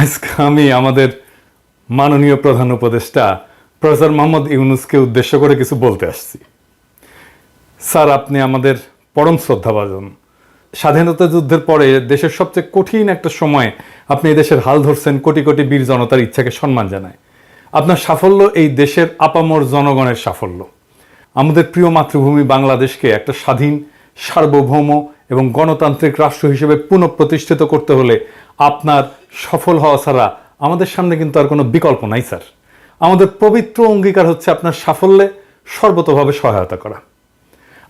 আজকে আমি আমাদের মাননীয় প্রধান উপদেষ্টা প্রফেসর মোহাম্মদ ইউনুসকে উদ্দেশ্য করে কিছু বলতে আসছি। স্যার, আপনি আমাদের পরম শ্রদ্ধাভাজন। স্বাধীনতা যুদ্ধের পরে দেশের সবচেয়ে কঠিন একটা সময়ে আপনি এই দেশের হাল ধরছেন, কোটি কোটি বীর জনতার ইচ্ছাকে সম্মান জানায়। আপনার সাফল্য এই দেশের আপামর জনগণের সাফল্য। আমাদের প্রিয় মাতৃভূমি বাংলাদেশকে একটা স্বাধীন সার্বভৌম এবং গণতান্ত্রিক রাষ্ট্র হিসেবে পুনঃপ্রতিষ্ঠিত করতে হলে আপনার সফল হওয়া ছাড়া আমাদের সামনে কিন্তু আর কোনো বিকল্প নাই, স্যার। আমাদের পবিত্র অঙ্গীকার হচ্ছে আপনার সাফল্যে সর্বতভাবে সহায়তা করা।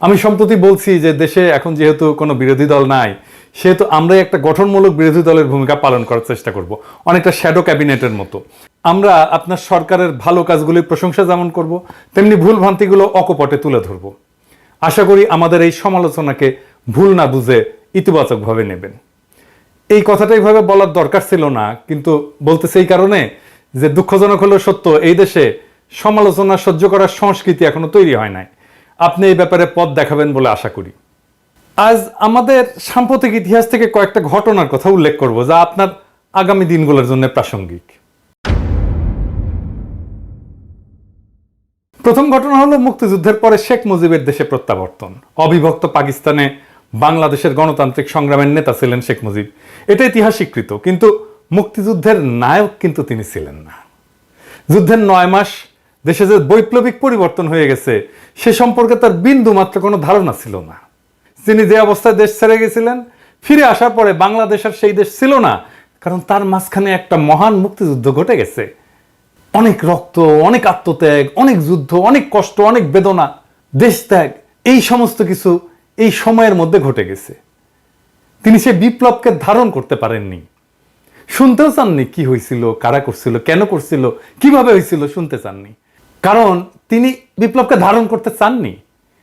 আমি সম্প্রতি বলছি যে দেশে এখন যেহেতু কোনো বিরোধী দল নাই, সেহেতু আমরাই একটা গঠনমূলক বিরোধী দলের ভূমিকা পালন করার চেষ্টা করব, অনেকটা শ্যাডো ক্যাবিনেটের মতো। আমরা আপনার সরকারের ভালো কাজগুলির প্রশংসা যেমন করব, তেমনি ভুল ভ্রান্তিগুলো অকপটে তুলে ধরব। আশা করি আমাদের এই সমালোচনাকে ভুল না বুঝে ইতিবাচকভাবে নেবেন। এই কথাটা এইভাবে বলার দরকার ছিল না, কিন্তু বলতেছে এই কারণে যে দুঃখজনক হলো সত্য, এই দেশে সমালোচনা সহ্য করার সংস্কৃতি এখনও তৈরি হয় নাই। আপনি এই ব্যাপারে পথ দেখাবেন বলে আশা করি। আজ আমাদের সাম্প্রতিক ইতিহাস থেকে কয়েকটা ঘটনার কথা উল্লেখ করব, যা আপনার আগামী দিনগুলোর জন্য প্রাসঙ্গিক। প্রথম ঘটনা হলো মুক্তিযুদ্ধের পরে শেখ মুজিবের দেশে প্রত্যাবর্তন। অবিভক্ত পাকিস্তানে বাংলাদেশের গণতান্ত্রিক সংগ্রামের নেতা ছিলেন শেখ মুজিব। এটা ইতিহাস স্বীকৃত কিন্তু মুক্তিযুদ্ধের নায়ক কিন্তু তিনি ছিলেন না। যুদ্ধের নয় মাস, দেশে যে বৈপ্লবিক পরিবর্তন হয়ে গেছে, সে সম্পর্কে তার বিন্দু মাত্র কোনো ধারণা ছিল না। তিনি যে অবস্থায় দেশ ছেড়ে গেছিলেন, ফিরে আসার পরে বাংলাদেশ আর সেই দেশ ছিল না, কারণ তার মাঝখানে একটা মহান মুক্তিযুদ্ধ ঘটে গেছে। অনেক রক্ত, অনেক আত্মত্যাগ, অনেক যুদ্ধ, অনেক কষ্ট, অনেক বেদনা দেশ ত্যাগ এই সমস্ত কিছু এই সময়ের মধ্যে ঘটে গেছে। তিনি সে বিপ্লবকে ধারণ করতে পারেননি। শুনতেও চাননি কি হয়েছিল, কারা করছিল, কেন করছিল, কীভাবে হয়েছিল, শুনতে চাননি। কারণ তিনি বিপ্লবকে ধারণ করতে চাননি।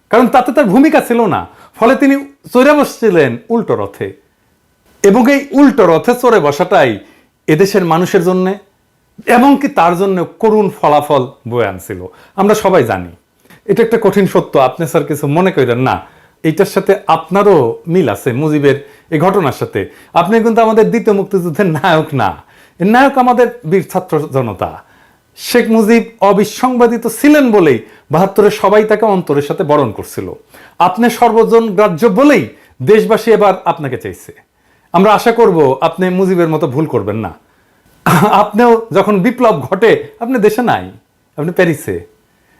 কারণ তাতে তার ভূমিকা ছিল না। ফলে তিনি চড়ে বসছিলেন উল্টো রথে। এবং এই উল্টো রথে চড়ে বসাটাই এদেশের মানুষের জন্য এমনকি তার জন্য করুণ ফলাফল বয়ে আনছিল। আমরা সবাই জানি। এটা একটা কঠিন সত্য। আপনি স্যার কিছু মনে করেন না। এইটার সাথে আপনারও মিল আছে মুজিবের এই ঘটনার সাথে। আপনি কিন্তু আমাদের দ্বিতীয় মুক্তিযুদ্ধের নায়ক না। নায়ক আমাদের বীর ছাত্র জনতা। শেখ মুজিব অবিসংবাদিত ছিলেন বলেই বাহাত্তরে সবাই তাকে অন্তরের সাথে বরণ করছিল। আপনি সর্বজন গ্রাহ্য বলেই দেশবাসী এবার আপনাকে চাইছে। আমরা আশা করব আপনি মুজিবের মতো ভুল করবেন না। আপনিও যখন বিপ্লব ঘটে, আপনি দেশে নাই, আপনি প্যারিসে।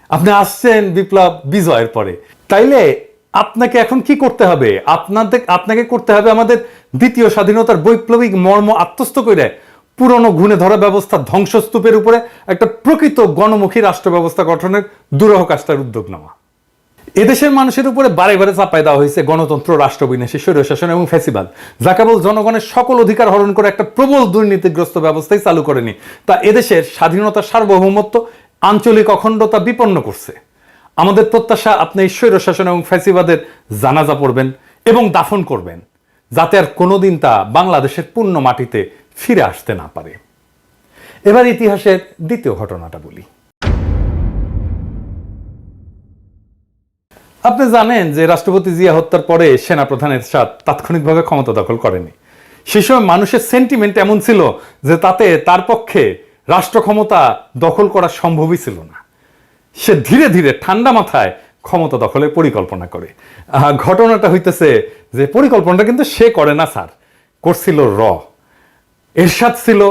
আপনি আসছেন বিপ্লব বিজয়ের পরে। তাইলে আপনাকে এখন কি করতে হবে? আপনাদের, আপনাকে করতে হবে আমাদের দ্বিতীয় স্বাধীনতার বৈপ্লবিক মর্ম আত্মস্থ করে পুরনো ঘুণে ধরা ব্যবস্থা ধ্বংসস্তূপের উপরে একটা প্রকৃত গণমুখী রাষ্ট্র ব্যবস্থা গঠনের দুরহ কাজটার উদ্যোগ নেওয়া। এদেশের মানুষের উপরে বারে বারে চাপাই দেওয়া হয়েছে গণতন্ত্র রাষ্ট্রবিনাশী স্বৈরশাসন এবং ফ্যাসিবাদ যা কেবল জনগণের সকল অধিকার হরণ করে একটা প্রবল দুর্নীতিগ্রস্ত ব্যবস্থাই চালু করেনি। তা এদেশের স্বাধীনতা সার্বভৌমত্ব, আঞ্চলিক অখণ্ডতা বিপন্ন করছে। আমাদের প্রত্যাশা, আপনি এই স্বৈরশাসন এবং ফ্যাসিবাদের জানাজা পড়বেন এবং দাফন করবেন, যাতে আর কোনোদিন তা বাংলাদেশের পূর্ণ মাটিতে ফিরে আসতে না পারে। এবার ইতিহাসের দ্বিতীয় ঘটনাটা বলি। আপনি জানেন যে রাষ্ট্রপতি জিয়া হত্যার পরে সেনাপ্রধান এরশাদ তাৎক্ষণিকভাবে ক্ষমতা দখল করেনি। সে সময় মানুষের সেন্টিমেন্ট এমন ছিল যে তাতে তার পক্ষে রাষ্ট্র ক্ষমতা দখল করা সম্ভবই ছিল না। সে ধীরে ধীরে ঠান্ডা মাথায় ক্ষমতা দখলের পরিকল্পনা করে। ঘটনাটা হইতেছে যে পরিকল্পনাটা কিন্তু সে করে না, স্যার। করছিল র। এরশাদ ছিল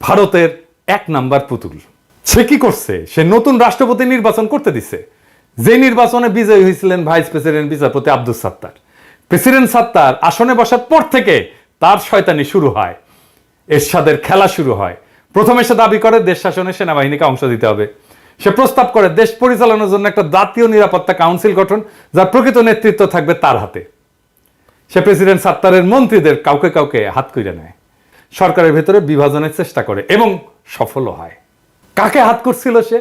ভারতের এক নাম্বার পুতুল। সে কি করছে? সে নতুন রাষ্ট্রপতি নির্বাচন করতে দিছে। যে নির্বাচনে বিজয়ী হয়েছিলেন ভাইস প্রেসিডেন্ট বিচারপতি আব্দুল সাত্তার, প্রেসিডেন্ট সাত্তার আসনে বসার পর থেকে তার শয়তানি শুরু হয়, এরশাদের খেলা শুরু হয়। প্রথমে সে দাবি করে, দেশ শাসনে সেনাবাহিনীকে অংশ দিতে হবে। সে প্রস্তাব করে, দেশ পরিচালনার জন্য একটা জাতীয় নিরাপত্তা কাউন্সিল গঠন, যার প্রকৃত নেতৃত্ব থাকবে তার হাতে। সে প্রেসিডেন্ট সাত্তারের মন্ত্রীদের কাউকে কাউকে হাত কইরে নেয়। সরকারের ভেতরে বিভাজনের চেষ্টা করে এবং সফলও হয়। কাকে হাত করছিল সে?